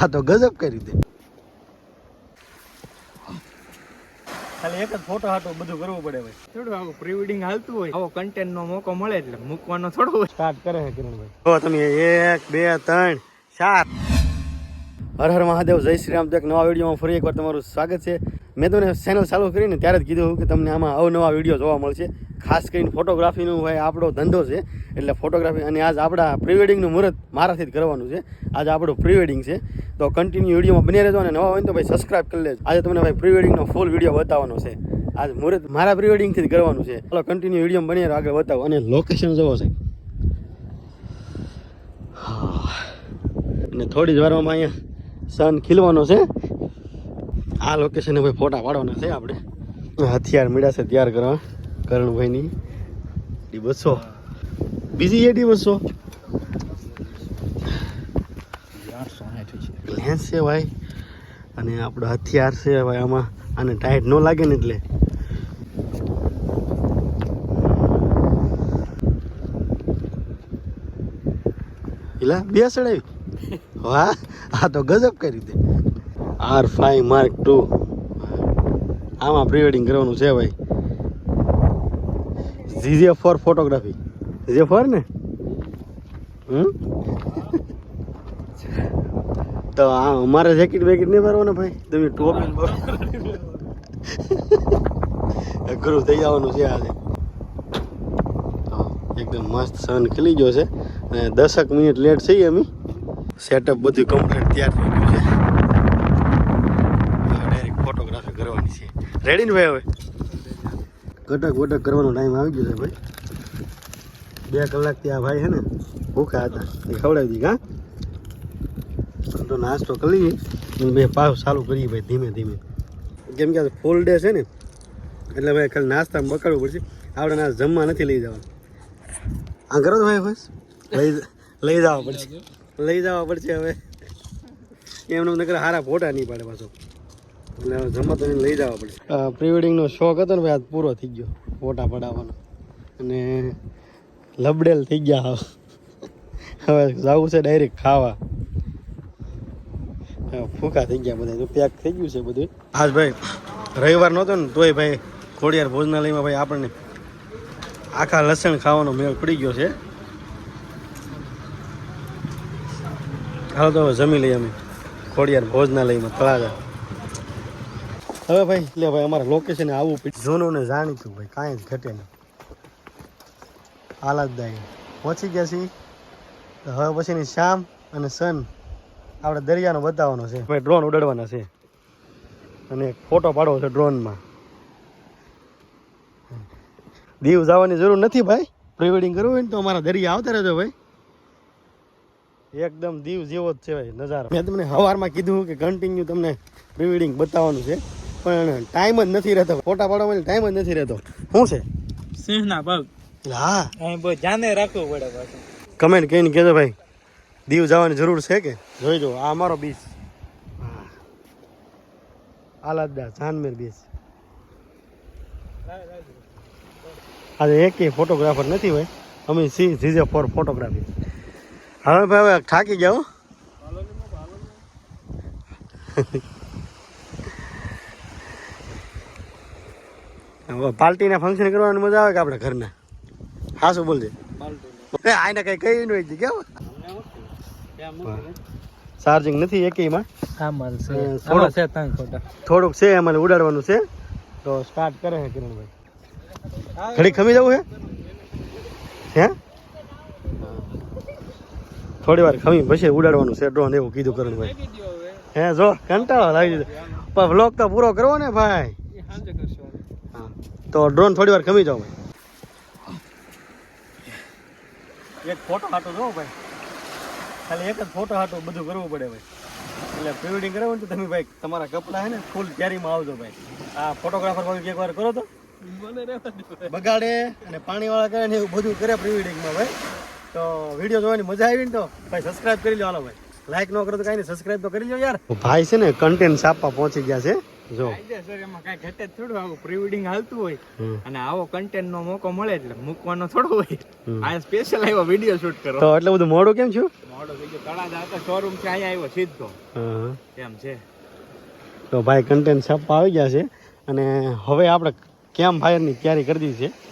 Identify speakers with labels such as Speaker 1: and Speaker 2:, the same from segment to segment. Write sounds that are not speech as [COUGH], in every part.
Speaker 1: હા તો ગજબ કરી દે.
Speaker 2: ખાલી એક જ ફોટો હાટો બધું કરવું પડે ભાઈ.
Speaker 3: થોડું આવું પ્રી વેડિંગ હાલતું હોય આવો કન્ટેન્ટ નો મોકો મળે એટલે મૂકવાનો થોડો
Speaker 2: સ્ટાર્ટ કરે છે કિરણભાઈ.
Speaker 1: તો તમે એક બે ત્રણ ચાર. હર હર મહાદેવ જય શ્રી રામ. તો એક નવા વિડીયોમાં ફરી એકવાર તમારું સ્વાગત છે. મેં તમને ચેનલ ચાલુ કરીને ત્યારે જ કીધું કે તમને આમાં અવનવા વીડિયો જોવા મળશે. ખાસ કરીને ફોટોગ્રાફીનું હોય આપણો ધંધો છે. એટલે ફોટોગ્રાફી અને આજ આપણા પ્રી વેડિંગનું મુહૂર્ત મારાથી જ કરવાનું છે. આજે આપણું પ્રી વેડિંગ છે. તો કન્ટિન્યુ વિડીયોમાં બની રહેજો અને નવા હોય તો ભાઈ સબસ્ક્રાઇબ કરી લેજો. આજે તમને ભાઈ પ્રી વેડિંગનો ફૂલ વીડિયો બતાવવાનો છે. આજ મુહૂર્ત મારા પ્રી વેડિંગથી જ કરવાનું છે. ચાલો કન્ટિન્યુ વીડિયો બની રહ્યો આગળ બતાવો. અને લોકેશન જોવો છે. અને થોડી જ વારમાં અહીંયા સન ખીલવાનો છે. આ લોકેશને ભાઈ ફોટા પાડવાના છે આપણે. હથિયાર મળ્યા છે તૈયાર કરવા. કરણભાઈની ડી બસો બીજી એ ડી બસો લેન્સ છે ભાઈ. અને આપણો હથિયાર છે ભાઈ આમાં. આને ટાઈટ ન લાગે ને એટલે. એલા બે સડાવી વાહ, આ તો ગજબ કરી દે. આર ફાઈવ માર્ક ટુ આમાં પ્રી વેડિંગ કરવાનું છે ભાઈ. ઝીઝે ફોર ફોટોગ્રાફી ઝીઝે ફોર ને? તો આ અમારે જેકેટ બેકેટ નહીં ભરવાનું ભાઈ. તમે ટોપી. અઘરું થઈ જવાનું છે આજે. એકદમ મસ્ત સન ખીલી ગયો છે. અને દસક મિનિટ લેટ થઈ અમે. સેટઅપ બધું કમ્પ્લીટ તૈયાર થઈ ગયું છે ડાયરેક્ટ ફોટોગ્રાફી કરવાની છે રેડી ને ભાઈ હવે? કટક વટક કરવાનો ટાઈમ આવી ગયો છે ભાઈ. બે કલાકથી આ ભાઈ છે ને ભૂખા હતા. એ ખવડાવી દી હા? તો નાસ્તો કરી અને બે પાવ ચાલુ કરીએ ભાઈ ધીમે ધીમે. કેમ કે ફૂલ ડે છે ને, એટલે ભાઈ ખાલી નાસ્તામાં બકાડવું પડશે. આપણે ના જમવા નથી લઈ જવાનું આ કરો ભાઈ બસ. લઈ લઈ જવા પડશે. લઈ જવા પડશે હવે. એમને નકર સારા ફોટા નહીં પાડે પાછો. એટલે તો લઈ જવા પડે. પ્રી વેડિંગનો શોખ હતો ને ભાઈ આજ પૂરો થઈ ગયો ફોટા પડાવવાનો. અને લબડેલ થઈ ગયા હવે. જવું છે ડાયરેક્ટ ખાવા. ફૂકા થઈ ગયા બધા તો પેક થઈ ગયું છે બધું. આજ ભાઈ રવિવાર નહોતો ને તોય ભાઈ ખોડિયાર ભોજનાલયમાં ભાઈ આપણને આખા લસણ ખાવાનો મેળ પડી ગયો છે. હાલો તો હવે જમી લઈએ અમે ખોડિયાર ભોજનાલયમાં તળાજા. હવે ભાઈ એટલે ભાઈ, અમારે લોકેશન આવવું પડ્યું જૂનું ને જાણીતું ભાઈ, કાંઈ જ ઘટે નહીં. આહલાદદાયી. પહોંચી ગયા છીએ. હવે પછીની શામ અને સન આપણે દરિયાનો બતાવવાનો છે. ભાઈ ડ્રોન ઉડાડવાના છે. અને ફોટો પાડવો છે ડ્રોનમાં દીવ જવાની જરૂર નથી ભાઈ. પ્રી વેડિંગ કરવું હોય ને તો અમારા દરિયા આવતા રહેજો ભાઈ. એકદમ દીવ જેવો જ છે ભાઈ નજારો. મેં તમને સવારમાં કીધું કે કન્ટિન્યુ તમને પ્રી વેડિંગ બતાવવાનું છે. પણ ટાઈમ જ નથી રહેતો. ફોટા પાડવાનો ટાઈમ જ નથી રહેતો. શું છે?
Speaker 3: સિંહ ના ભાગ
Speaker 1: હા.
Speaker 3: અહીં બહુ ધ્યાને રાખવું પડે પાછું.
Speaker 1: કમેન્ટ કહીને કહેજો ભાઈ. દીવ જવાની જરૂર છે કે? જોઈ જો આ અમારો બીચ આલાદા જાનમેર બીચ આજે એકેય ફોટોગ્રાફર નથી ભાઈ. અમે સી ઝીઝે ફોર ફોટોગ્રાફી હવે ભાઈ હવે થાકી જાઓ પાર્ટીના ફંક્શન કરવાની મજા આવે કે આપણે ઘરના? હા શું બોલજે આને કઈ કઈ નહીં હોય કેવું? ચાર્જિંગ નથી એકેયમાં?
Speaker 3: હા માલ
Speaker 1: છે.
Speaker 3: છે ત્રણ ખોટા.
Speaker 1: થોડુંક છે અમારે ઉડાડવાનું છે. તો સ્ટાર્ટ કરે છે કિરણભાઈ. ઘડી ખમી જવું છે હે? થોડી વાર ખમી પછી ઉડાડવાનું છે ડ્રોન એવું કીધું કરણભાઈ. હે જો કંટાળો લાવી દીધો પણ વ્લોગ તો પૂરો કરવો ને ભાઈ. તો ડ્રોન થોડી વાર ખમી જાઓ ભાઈ. એક ફોટો હાટો જો ભાઈ. ખાલી એક જ ફોટો હાટો બધું કરવું પડે ભાઈ. એટલે પ્રી વેડિંગ કરાવો ને તો તમે ભાઈ તમારા કપડા હે ને ફૂલ તૈયારીમાં આવજો ભાઈ. આ ફોટોગ્રાફર ભાઈ એક વાર કરો તો. બગાડે અને પાણીવાળા કરે ને એવું બધું કરે પ્રી વેડિંગમાં ભાઈ. તો વીડિયો જોવાની મજા આવી ને તો ભાઈ સબસ્ક્રાઇબ કરી લો હાલો ભાઈ. લાઈક ન કરો તો કાંઈ નહીં સબસ્ક્રાઇબ તો કરી લો યાર. ભાઈ છે ને કન્ટેન્ટ છાપવા પહોંચી ગયા છે. જો.
Speaker 3: સર એમાં કાંઈ ઘટે થોડું આવું પ્રી વેડિંગ હાલતું હોય. અને આવો કન્ટેન્ટ નો મોકો મળે એટલે મૂકવાનો થોડો હોય. આ સ્પેશિયલ આવ્યો વીડિયો શૂટ કરો.
Speaker 1: તો એટલું બધું મોડું કેમ છું
Speaker 3: મોડો થઈ ગયો. તળાજા હતા શોરૂમથી અહીંયા આવ્યો સીધો. એમ છે?
Speaker 1: તો ભાઈ કન્ટેન્ટ છાપવા આવી ગયા છે. અને હવે આપણે કેમ ફાયરની તૈયારી કરી દીધી છે?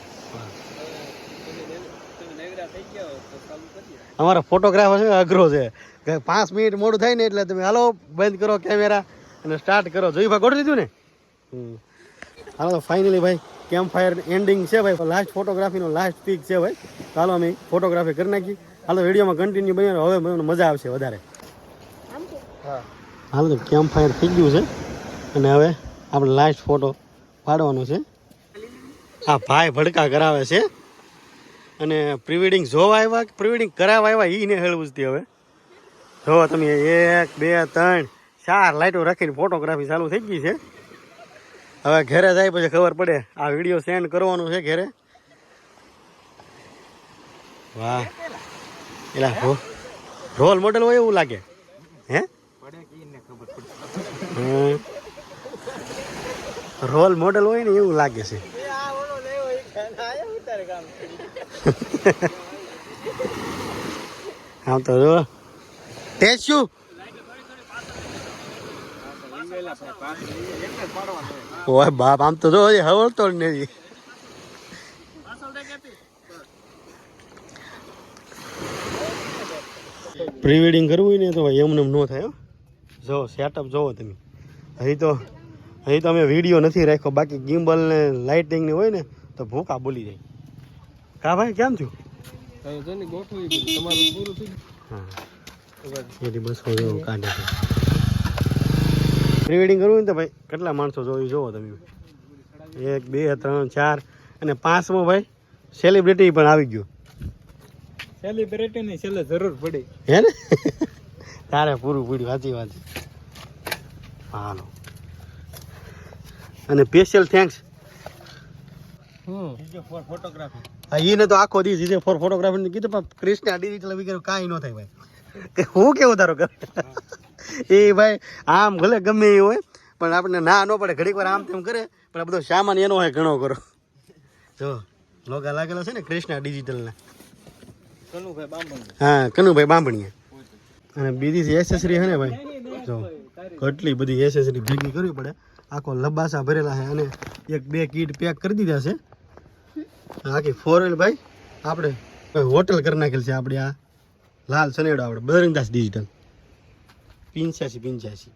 Speaker 1: અમારો ફોટોગ્રાફર છે અઘરો છે. કે પાંચ મિનિટ મોડું થાય ને એટલે તમે હાલો બંધ કરો કેમેરા અને સ્ટાર્ટ કરો. જોયું ભાઈ ગોઠવી દીધું ને. હાલો તો ફાઇનલી ભાઈ કેમ્પ ફાયર એન્ડિંગ છે ભાઈ. લાસ્ટ ફોટોગ્રાફીનો લાસ્ટ પીક છે ભાઈ. ચાલો અમે ફોટોગ્રાફી કરી નાખી હાલો વિડીયોમાં કન્ટિન્યુ બન્યો હવે મને મજા આવશે વધારે. હાલો તો કેમ્પ ફાયર થઈ ગયું છે. અને હવે આપણે લાસ્ટ ફોટો પાડવાનો છે. આ ભાઈ ભડકા કરાવે છે. અને પ્રિવેડિંગ જોવા આવ્યા કે પ્રિવેડિંગ કરાવવા આવ્યા એ ને હેળવું હવે. જો તમે એક બે ત્રણ. ચાર લાઈટો રાખીને ફોટોગ્રાફી ચાલુ થઈ ગઈ છે. હવે ઘરે જાય પછી ખબર પડે આ વીડિયો સેન્ડ કરવાનો છે ઘરે. વાહ. એલા રોલ મોડેલ હોય એવું લાગે. હે. રોલ મોડેલ હોય ને એવું લાગે છે. [LAUGHS] આમ તો જો. ટેસ્યુ ઓય બાપ આમ તો જો હવળતો જ નથી પ્રી વેડિંગ કરવું હોય ને તો ભાઈ એમને એમ ન થાય હો. જો સેટઅપ જોવો તમે. અહીં તો હજી તો અમે વીડિયો નથી રાખ્યો. બાકી ગિમ્બલ ને લાઇટિંગ ને હોય ને તો ભૂકા બોલી જાય. કા ભાઈ કેમ થયું? હા એથી બસો જેવું કાઢે છે પ્રી વેડિંગ કરવું ને તો ભાઈ કેટલા માણસો જોયું જોવો તમે? એક બે ત્રણ ચાર અને પાંચમો ભાઈ સેલિબ્રિટી પણ આવી ગયો.
Speaker 3: સેલિબ્રિટીની છેલ્લે જરૂર પડી.
Speaker 1: હે ને? [LAUGHS] તારે પૂરું પૂરું સાચી વાત છે. હાલો. અને સ્પેશિયલ થેન્ક્સ
Speaker 2: ફોટોગ્રાફી
Speaker 1: હા એને તો આખો દી જીજે ફોર ફોટોગ્રાફી કીધું પણ ક્રિષ્ના ડિજિટલ વગેરે કાંઈ ન થાય ભાઈ. કે હું કેવું તારો કર [LAUGHS] એ ભાઈ આમ ભલે ગમે એ હોય પણ આપણને ના ન પડે. ઘડીક વાર આમ તેમ કરે પણ બધો સામાન એનો હોય ઘણો કરો જો લોગા લાગેલો છે ને ક્રિષ્ના ડિજિટલના
Speaker 2: કનુભાઈ બામણ
Speaker 1: હા કનુભાઈ બાંભણીયા અને બીજી એસેસરી છે ને ભાઈ જો કેટલી બધી એસેસરી ભેગી કરવી પડે. આખો લબાસા ભરેલા છે અને એક બે કીટ પેક કરી દીધા છે. આખી ફોર વ્હીલ ભાઈ આપણે હોટલ કરી નાખેલ છે આપણે આ લાલ સનેડો આપણે. બદરીદાસ ડિજિટલ પિંચ્યાસી પિંચ્યાસી